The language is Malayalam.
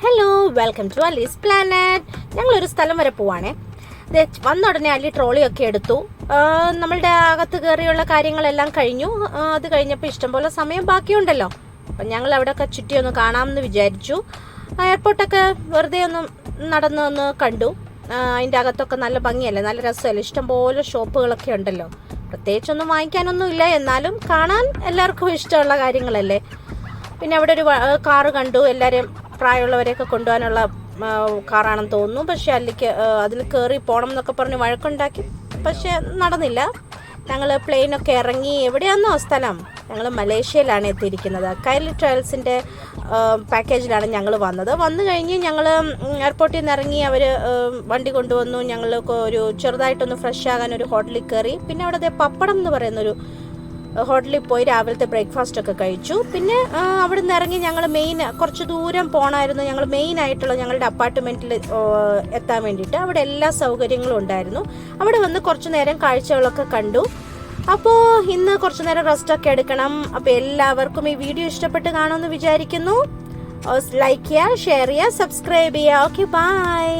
Hello welcome to Ali's planet ഞങ്ങളൊരു സ്ഥലം വരെ പോവാണേ. വന്ന ഉടനെ അല്ലി ട്രോളിയൊക്കെ എടുത്തു. നമ്മളുടെ അകത്ത് കയറിയുള്ള കാര്യങ്ങളെല്ലാം കഴിഞ്ഞു. അത് കഴിഞ്ഞപ്പോൾ ഇഷ്ടംപോലെ സമയം ബാക്കിയുണ്ടല്ലോ. അപ്പം ഞങ്ങൾ അവിടെയൊക്കെ ചുറ്റി ഒന്ന് കാണാമെന്ന് വിചാരിച്ചു. എയർപോർട്ടൊക്കെ വെറുതെ ഒന്ന് നടന്ന് ഒന്ന് കണ്ടു. അതിന്റെ അകത്തൊക്കെ നല്ല ഭംഗിയല്ലേ? നല്ല രസമല്ലേ? ഇഷ്ടംപോലെ ഷോപ്പുകളൊക്കെ ഉണ്ടല്ലോ. പ്രത്യേകിച്ചൊന്നും വാങ്ങിക്കാനൊന്നും ഇല്ല. എന്നാലും കാണാൻ എല്ലാവർക്കും ഇഷ്ടമുള്ള കാര്യങ്ങളല്ലേ? പിന്നെ അവിടെ ഒരു കാറ് കണ്ടു. എല്ലാവരെയും പ്രായമുള്ളവരെയൊക്കെ കൊണ്ടുപോകാനുള്ള കാറാണെന്ന് തോന്നുന്നു. പക്ഷെ അതിലേക്ക് അതിൽ കയറി പോകണം എന്നൊക്കെ പറഞ്ഞ് വഴക്കുണ്ടാക്കി. പക്ഷെ നടന്നില്ല. ഞങ്ങൾ പ്ലെയിനൊക്കെ ഇറങ്ങി എവിടെയാണെന്നോ സ്ഥലം. ഞങ്ങൾ മലേഷ്യയിലാണ് എത്തിയിരിക്കുന്നത്. കൈലി ട്രയൽസിന്റെ പാക്കേജിലാണ് ഞങ്ങൾ വന്നത്. വന്നു കഴിഞ്ഞ് ഞങ്ങൾ എയർപോർട്ടിൽ നിന്ന് ഇറങ്ങി അവർ വണ്ടി കൊണ്ടുവന്നു. ഞങ്ങൾ ഒരു ചെറുതായിട്ടൊന്ന് ഫ്രഷ് ആകാൻ ഒരു ഹോട്ടലിൽ കയറി. പിന്നെ അവിടെ പപ്പടം എന്ന് പറയുന്നൊരു ഹോട്ടലിൽ പോയി രാവിലത്തെ ബ്രേക്ക്ഫാസ്റ്റ് ഒക്കെ കഴിച്ചു. പിന്നെ അവിടെ നിന്ന് ഇറങ്ങി ഞങ്ങൾ മെയിൻ കുറച്ച് ദൂരം പോകണമായിരുന്നു ഞങ്ങൾ മെയിൻ ആയിട്ടുള്ള ഞങ്ങളുടെ അപ്പാർട്ട്മെന്റിൽ എത്താൻ വേണ്ടിയിട്ട് അവിടെ എല്ലാ സൗകര്യങ്ങളും ഉണ്ടായിരുന്നു. അവിടെ വന്ന് കുറച്ച് നേരം കാഴ്ചകളൊക്കെ കണ്ടു. അപ്പോൾ ഇന്ന് കുറച്ച് നേരം റെസ്റ്റ് ഒക്കെ എടുക്കണം. അപ്പോൾ എല്ലാവർക്കും ഈ വീഡിയോ ഇഷ്ടപ്പെട്ട് കാണുമെന്ന് വിചാരിക്കുന്നു. ലൈക്ക് ചെയ്യുക ഷെയർ ചെയ്യുക സബ്സ്ക്രൈബ് ചെയ്യുക. Okay bye